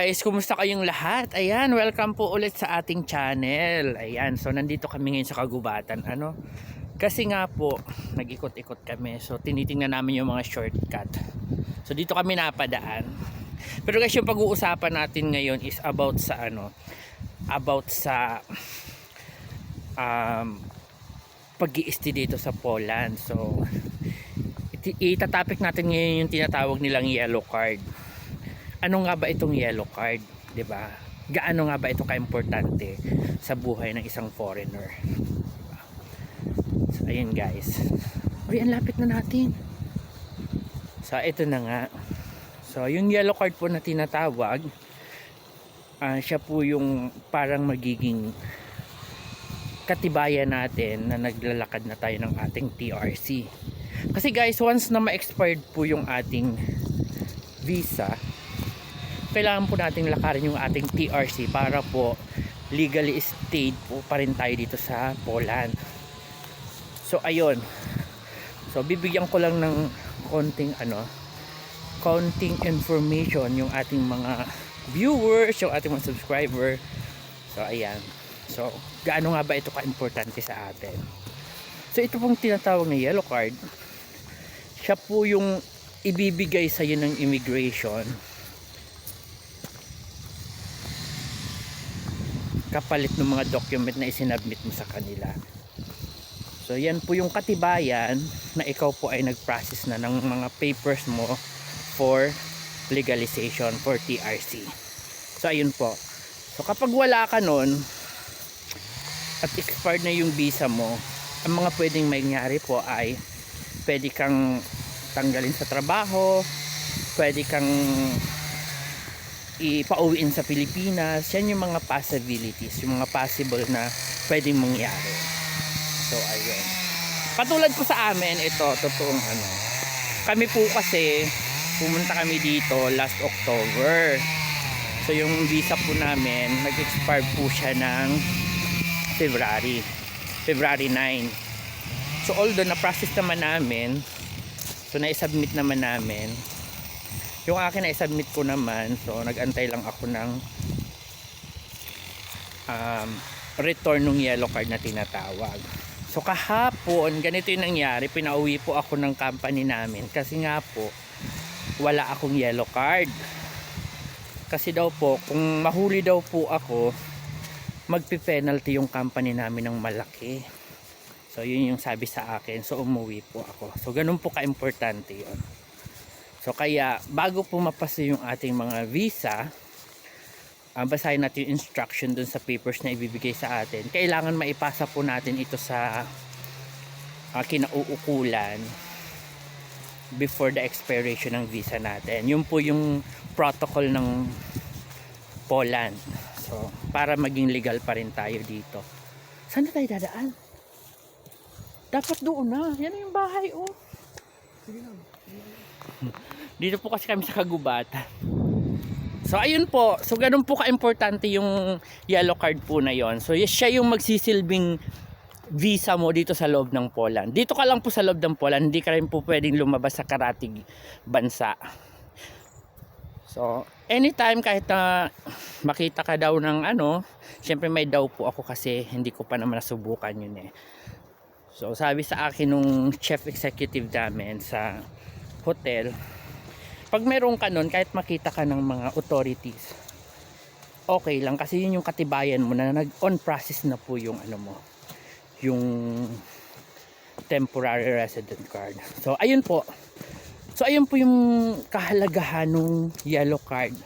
guys, kumusta kayong lahat? Ayan, welcome po ulit sa ating channel. Ayan, so nandito kami ngayon sa Kagubatan. Ano? Kasi nga po, nag-ikot-ikot kami. So tinitingnan namin yung mga shortcut. So dito kami napadaan. Pero guys, yung pag-uusapan natin ngayon is about sa ano? About sa um, pag dito sa Poland. So itatopic natin ngayon yung tinatawag nilang yellow card ano nga ba itong yellow card, 'di ba? Gaano nga ba ito kaimportante sa buhay ng isang foreigner? Diba? So ayun guys. Uy, ang lapit na natin. So ito na nga. So yung yellow card po na tinatawag, ah, siya po yung parang magiging katibayan natin na naglalakad na tayo ng ating TRC. Kasi guys, once na ma-expired po yung ating visa, kailangan po nating lakarin yung ating TRC para po legally stayed po pa rin tayo dito sa Poland. So ayun. So bibigyan ko lang ng konting ano, konting information yung ating mga viewers, yung ating mga subscriber. So ayan. So gaano nga ba ito ka-importante sa atin? So ito pong tinatawag na yellow card. Siya po yung ibibigay sa iyo ng immigration kapalit ng mga document na isinabmit mo sa kanila. So yan po yung katibayan na ikaw po ay nag-process na ng mga papers mo for legalization for TRC. So ayun po. So kapag wala ka nun at expired na yung visa mo, ang mga pwedeng mangyari po ay pwede kang tanggalin sa trabaho, pwede kang ipauwiin sa Pilipinas yan yung mga possibilities yung mga possible na pwedeng mangyari. So ayun. Katulad po sa amin ito totoong ano kami po kasi pumunta kami dito last October. So yung visa po namin nag-expire po siya ng February February 9 so although na-process naman namin so na-submit naman namin yung akin na submit ko naman so nagantay lang ako ng um, return ng yellow card na tinatawag. So kahapon ganito yung nangyari pinauwi po ako ng company namin. Kasi nga po wala akong yellow card. Kasi daw po kung mahuli daw po ako magpi-penalty yung company namin ng malaki. So yun yung sabi sa akin. So umuwi po ako. So ganun po ka-importante yun So kaya bago po mapasa yung ating mga visa, uh, basahin natin yung instruction dun sa papers na ibibigay sa atin. Kailangan maipasa po natin ito sa uh, kinauukulan before the expiration ng visa natin. Yun po yung protocol ng Poland. So, para maging legal pa rin tayo dito. Saan na tayo dadaan? Dapat doon na. Yan yung bahay, oh. Dito po kasi kami sa Kagubatan. So ayun po, so ganun po ka-importante yung yellow card po na yon. So yes, siya yung magsisilbing visa mo dito sa loob ng Poland. Dito ka lang po sa loob ng Poland, hindi ka rin po pwedeng lumabas sa karatig bansa. So, anytime kahit na makita ka daw ng ano, syempre may daw po ako kasi hindi ko pa naman nasubukan yun eh. So, sabi sa akin nung chief executive namin sa hotel, pag meron ka nun, kahit makita ka ng mga authorities, okay lang kasi yun yung katibayan mo na nag-on process na po yung ano mo, yung temporary resident card. So, ayun po. So, ayun po yung kahalagahan ng yellow card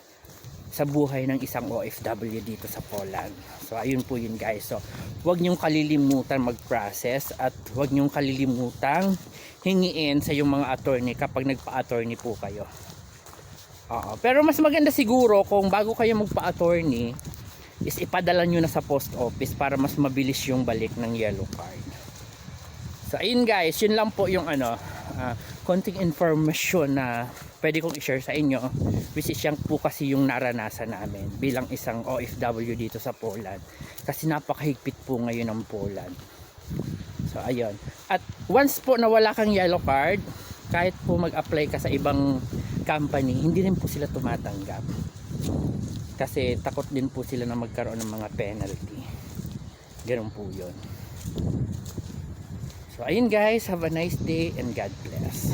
sa buhay ng isang OFW dito sa Poland. So, ayun po yun guys. So, huwag niyong kalilimutan mag-process at huwag niyong kalilimutan hingiin sa yung mga attorney kapag nagpa-attorney po kayo. Oo. Pero mas maganda siguro kung bago kayo magpa-attorney is ipadala nyo na sa post office para mas mabilis yung balik ng yellow card. So ayun guys, yun lang po yung ano, uh, konting information na pwede kong i-share sa inyo which is yan po kasi yung naranasan namin bilang isang OFW dito sa Poland kasi napakahigpit po ngayon ng Poland so ayun at once po nawala kang yellow card kahit po mag-apply ka sa ibang company hindi rin po sila tumatanggap Kasi takot din po sila na magkaroon ng mga penalty. Ganun po yun. So ayun guys, have a nice day and God bless.